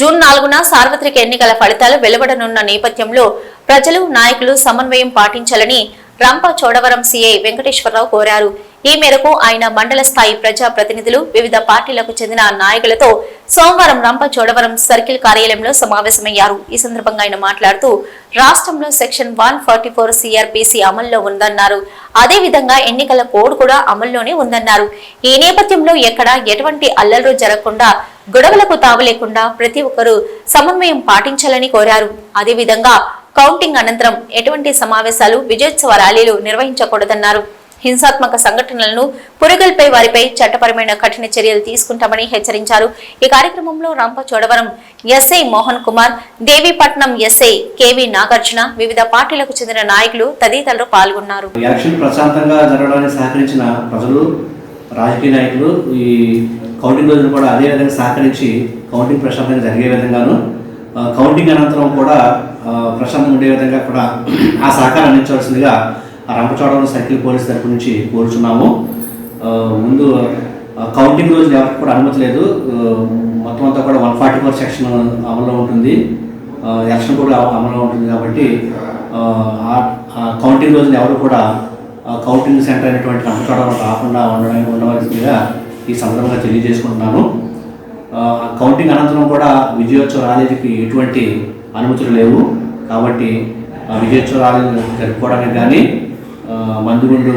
June నాలుగున సార్వత్రిక ఎన్నికల ఫలితాలు వెలువడనున్న నేపథ్యంలో ప్రజలు నాయకులు సమన్వయం పాటించాలని రంప చోడవరం సీఐ వెంకటేశ్వరరావు కోరారు. ఈ మేరకు ఆయన మండల స్థాయి ప్రజా ప్రతినిధులు వివిధ పార్టీలకు చెందిన నాయకులతో సోమవారం రంప చోడవరం సర్కిల్ కార్యాలయంలో సమావేశమయ్యారు. ఈ సందర్భంగా ఆయన మాట్లాడుతూ రాష్ట్రంలో section one forty four CrPC అమల్లో ఉందన్నారు. అదేవిధంగా ఎన్నికల కోడ్ కూడా అమల్లోనే ఉందన్నారు. ఈ నేపథ్యంలో ఎక్కడ ఎటువంటి అల్లర్లు జరగకుండా గొడవలకు తావలేకుండా ప్రతి ఒక్కరూ సమన్వయం పాటించాలని కోరారు. అదేవిధంగా కౌంటింగ్ అనంతరం ఎటువంటి సమావేశాలు విజయోత్సవ ర్యాలీలు నిర్వహించకూడదన్నారు. హింసాత్మక సంఘటనలను పురగల్పై వారిపై చట్టపరమైన కఠిన చర్యలు తీసుకుంటామని హెచ్చరించారు. ఈ కార్యక్రమంలో Rampa Chodavaram SI Mohan Kumar Devipatnam SI KV Nagarjuna వివిధ పార్టీలకు చెందిన నాయకులు తదితరులు పాల్గొన్నారు. ప్రశాంతంగా జరగడానికి సహకరించిన ప్రజలు రాజకీయ నాయకులు ఈ కౌంటింగ్ రోజున కూడా అదే విధంగా సహకరించి కౌంటింగ్ ప్రశాంతంగా జరిగే విధంగాను కౌంటింగ్ అనంతరం కూడా ప్రశాంతంగా ఉండే విధంగా కూడా ఆ సహకారం అందించవలసిందిగా ఆ రంపచోడవరం సర్కిల్ పోలీస్ తరపు నుంచి కోరుచున్నాము. ముందు కౌంటింగ్ రోజున ఎవరికి కూడా అనుమతి లేదు. మొత్తం అంతా కూడా వన్ ఫార్టీ ఫోర్ సెక్షన్ అమల్లో ఉంటుంది. ఎలక్షన్ కూడా అమల్లో ఉంటుంది కాబట్టి ఆ, ఆ- కౌంటింగ్ రోజున ఎవరు కూడా కౌంటింగ్ సెంటర్ అనేటువంటి రంపచోడవరం రాకుండా ఉండడానికి ఉండవలసిందిగా ఈ సందర్భంగా తెలియజేసుకుంటున్నాను. కౌంటింగ్ అనంతరం కూడా విజయోత్సవ ర్యాలీకి ఎటువంటి అనుమతులు లేవు. కాబట్టి విజయోత్సవ ర్యాలీ జరుపుకోవడానికి కానీ మందుగుండు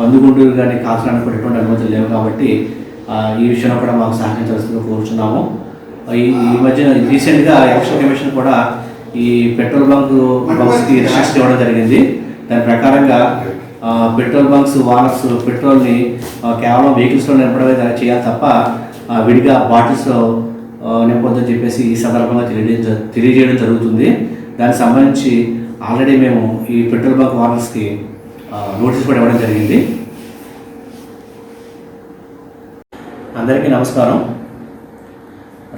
మందుగుండు కానీ కాల్చడానికి కూడా ఎటువంటి అనుమతులు లేవు కాబట్టి ఈ విషయంలో కూడా మాకు సహకరించాల్సిందిగా కోరుచున్నాము. ఈ ఈ మధ్య రీసెంట్గా ఎలక్షన్ కమిషన్ కూడా ఈ పెట్రోల్ బంక్ బంక్స్కి రిస్ట్రిక్షన్ ఇవ్వడం జరిగింది. దాని ప్రకారంగా పెట్రోల్ బంక్స్ వానర్స్ పెట్రోల్ని కేవలం వెహికల్స్లో నింపడమే దా- చేయాలి తప్ప ఆ, విడిగా బాటిల్స్లో నింపొద్దని చెప్పేసి ఈ సందర్భంగా తెలియజేయడం తెలియజేయడం జరుగుతుంది. దానికి సంబంధించి ఆల్రెడీ మేము ఈ పెట్రోల్ బంక్ వానర్స్కి నోటీస్ కూడా ఇవ్వడం జరిగింది. అందరికీ నమస్కారం.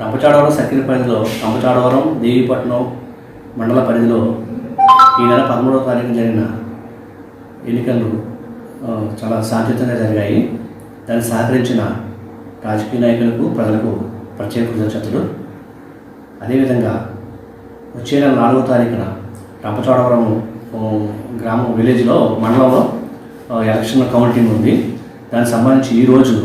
రంపచాడవరం సర్కిల్ పరిధిలో రంపచాడవరం దేవీపట్నం మండల పరిధిలో ఈ నెల పదమూడవ తారీఖు జరిగిన ఎన్నికలు చాలా శాంతియుతంగా జరిగాయి. దాన్ని సహకరించిన రాజకీయ నాయకులకు ప్రజలకు ప్రత్యేక కృతజ్ఞతలు. అదేవిధంగా వచ్చే నెల నాలుగో తారీఖున రంపచోడవరం గ్రామం విలేజ్లో మండలంలో ఎలక్షన్ కౌంటింగ్ ఉంది. దానికి సంబంధించి ఈరోజు